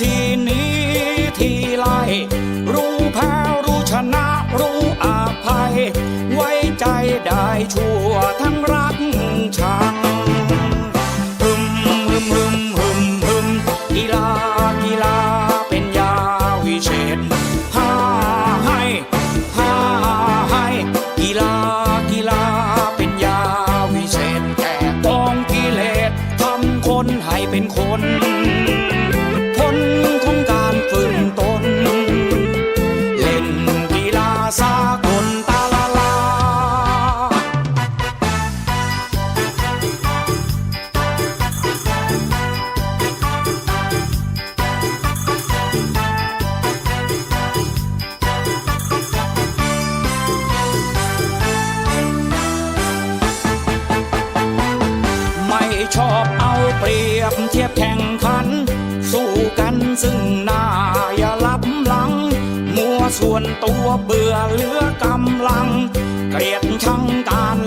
ที่นี้ที่ไร รู้แพ้รู้ชนะรู้อภัย ไว้ใจได้ชั่วทั้งรักชัง ตัวเบื่อเหลือกำลัง เกลียดชังการ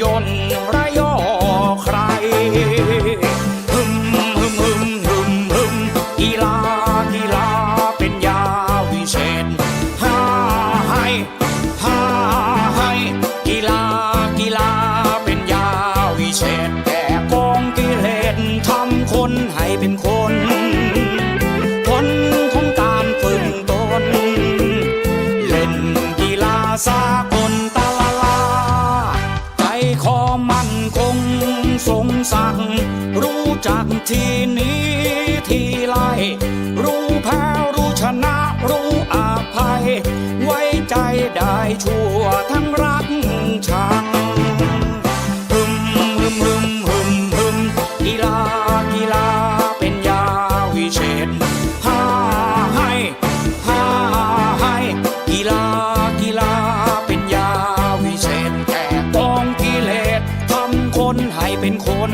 ยนระยอใคร ที่นี้ที่ไรรู้แพ้รู้ชนะรู้อภัย ไว้ใจได้ชั่วทั้งรักชังฮึมฮึมฮึมฮึมกีฬากีฬาเป็นยาวิเศษพาให้พาให้กีฬากีฬาเป็นยาวิเศษแต่กองกิเลสทำคนให้เป็นคน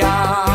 yeah.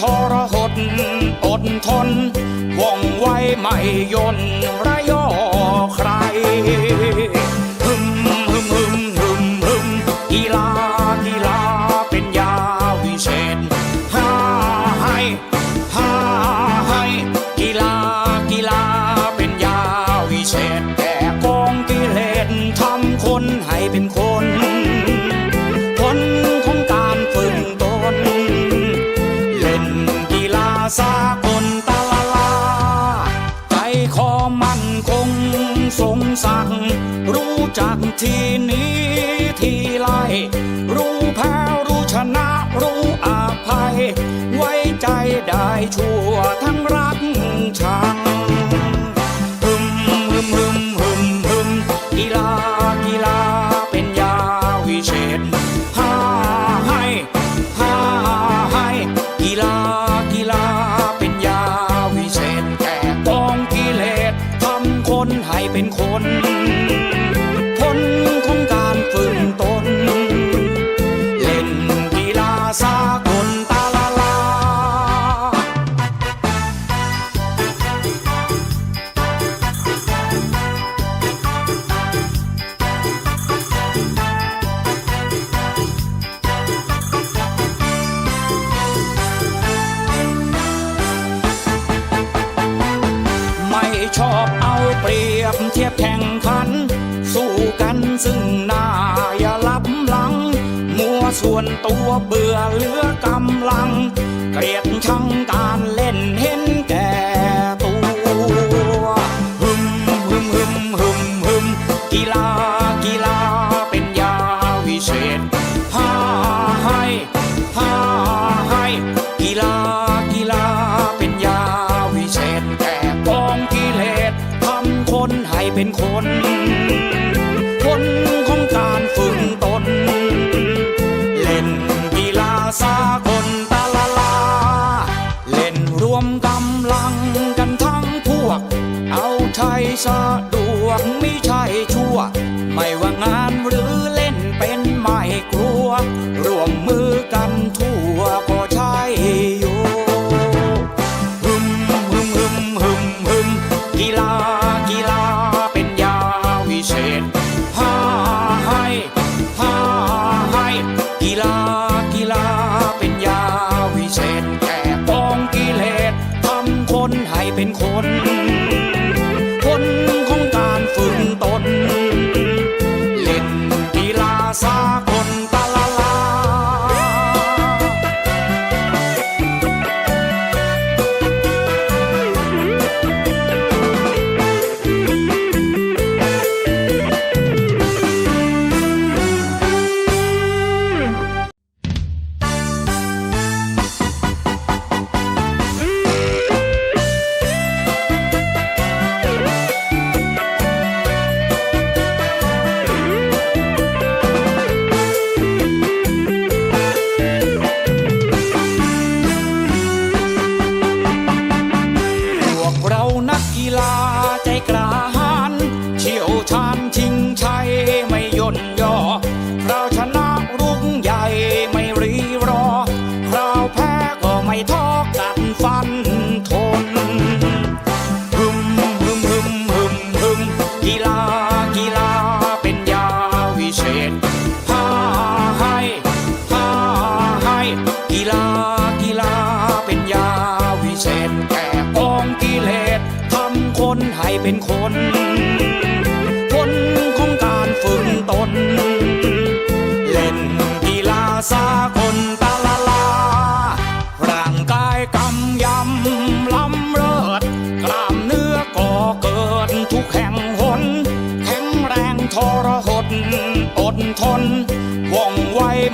ทรหดอดทนว่องไวไม่ยนระยอใคร ได้ชั่วทั้งรัก ส่วนตัวเบื่อเหลือกำลัง เกลียดชังการเล่นเห็นแก่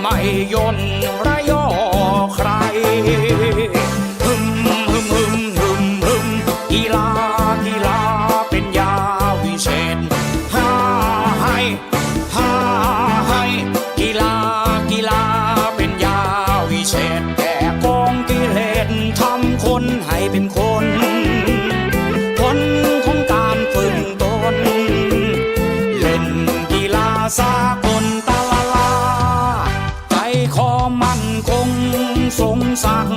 ไม่ย่นระยอใคร คงทรงสั่ง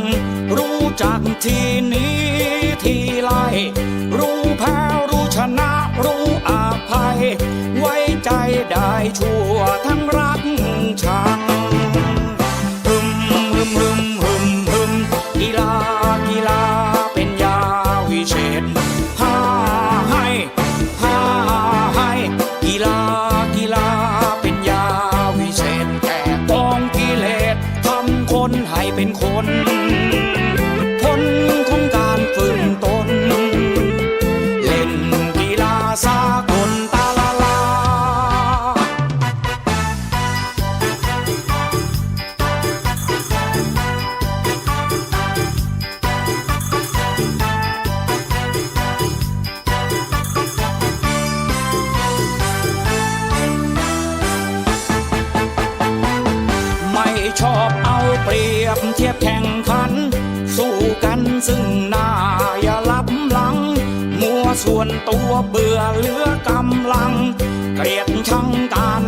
รู้จักที่นี้ที่ไรรู้แพ้รู้ชนะรู้อาภัย ไว้ใจได้ชั่วทั้งรักชัง ยบเทียบแข่งขัน สู้กันซึ่งหน้าอย่าลับหลัง มัวส่วนตัวเบื่อเหลือกำลัง เกลียดชังการ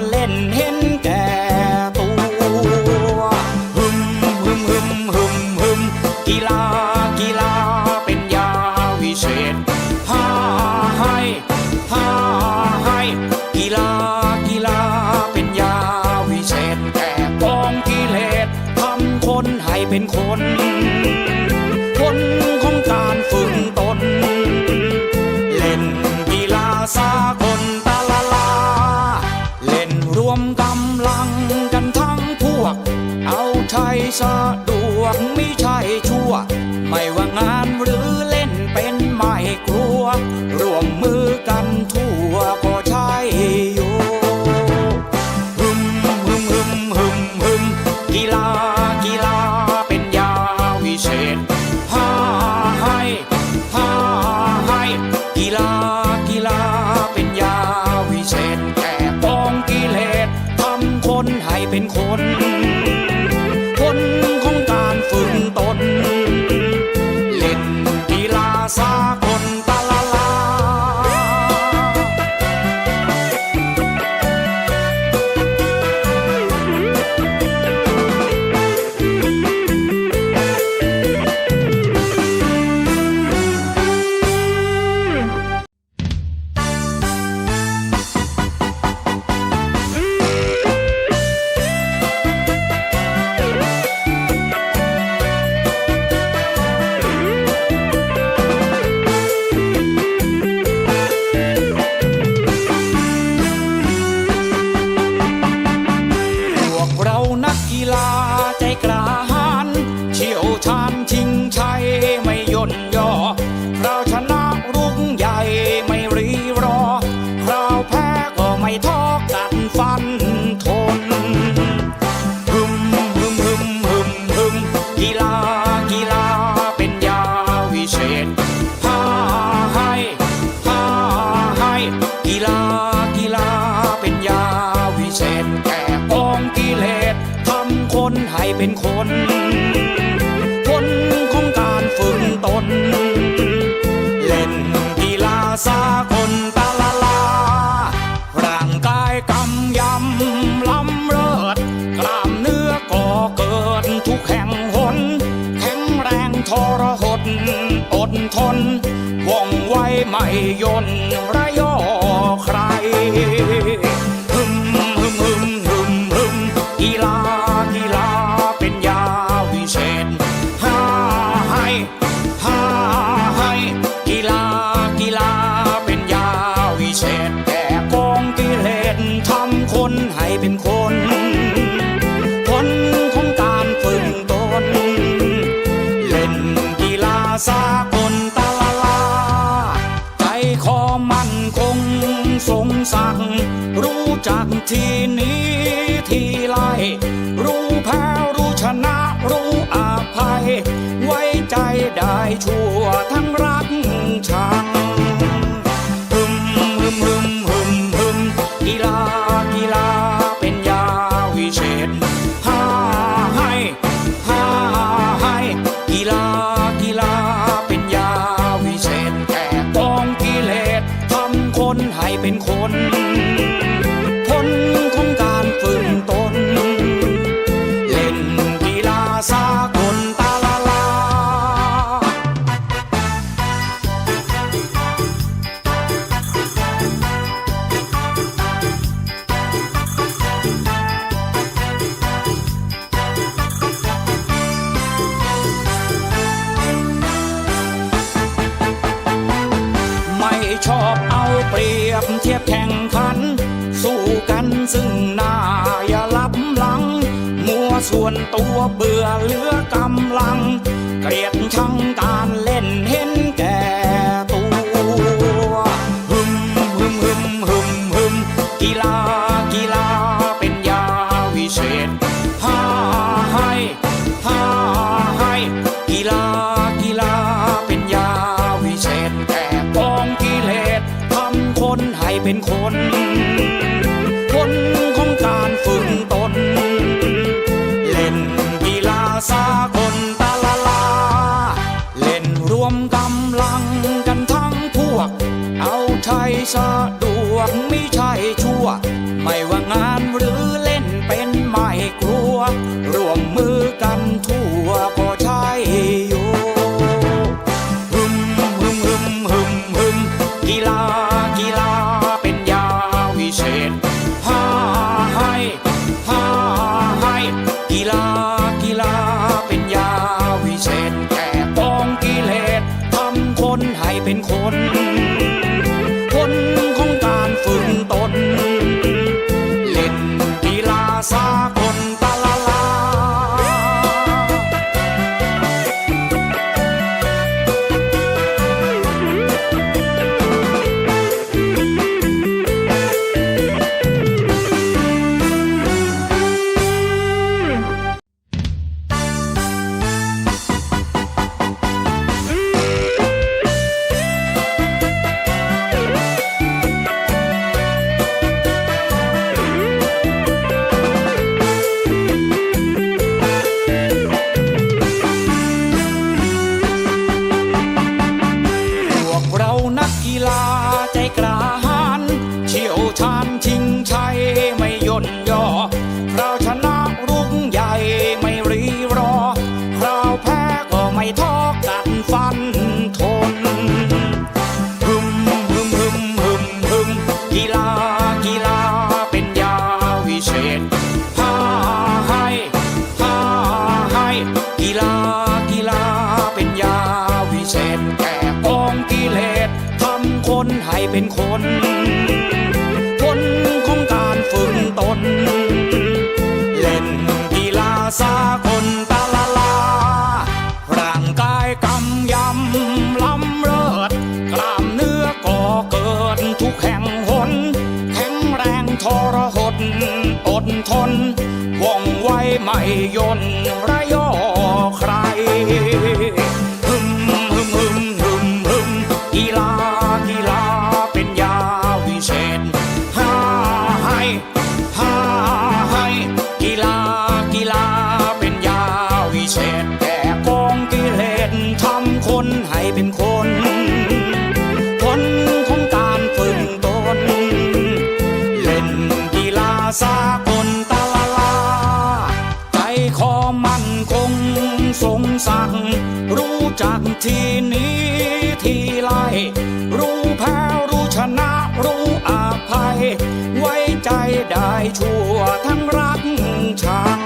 สะดวกไม่ใช่ชั่ว ไม่ว่างานหรือ ยนระยอใครฮึมฮึมฮึมฮึมฮึมกีฬากีฬาเป็นยาวิเศษหาให้หาให้กีฬากีฬาเป็นยาวิเศษแก่กองกิเลสทำคนให้เป็นคน ทีนี้ทีไรรู้แพ้รู้ชนะรู้อภัย ไว้ใจได้ชั่วทั้งรักชาง กีฬาเป็นยาวิเศษแก่ปองกิเลสทำคนให้เป็นคน คนของการฝึกตน เล่นกีฬาสากลตาลาลา เล่นรวมกำลังกันทั้งพวก เอาใจซะ เราชนะ ชั่วทั้งรักชัง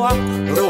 ชั่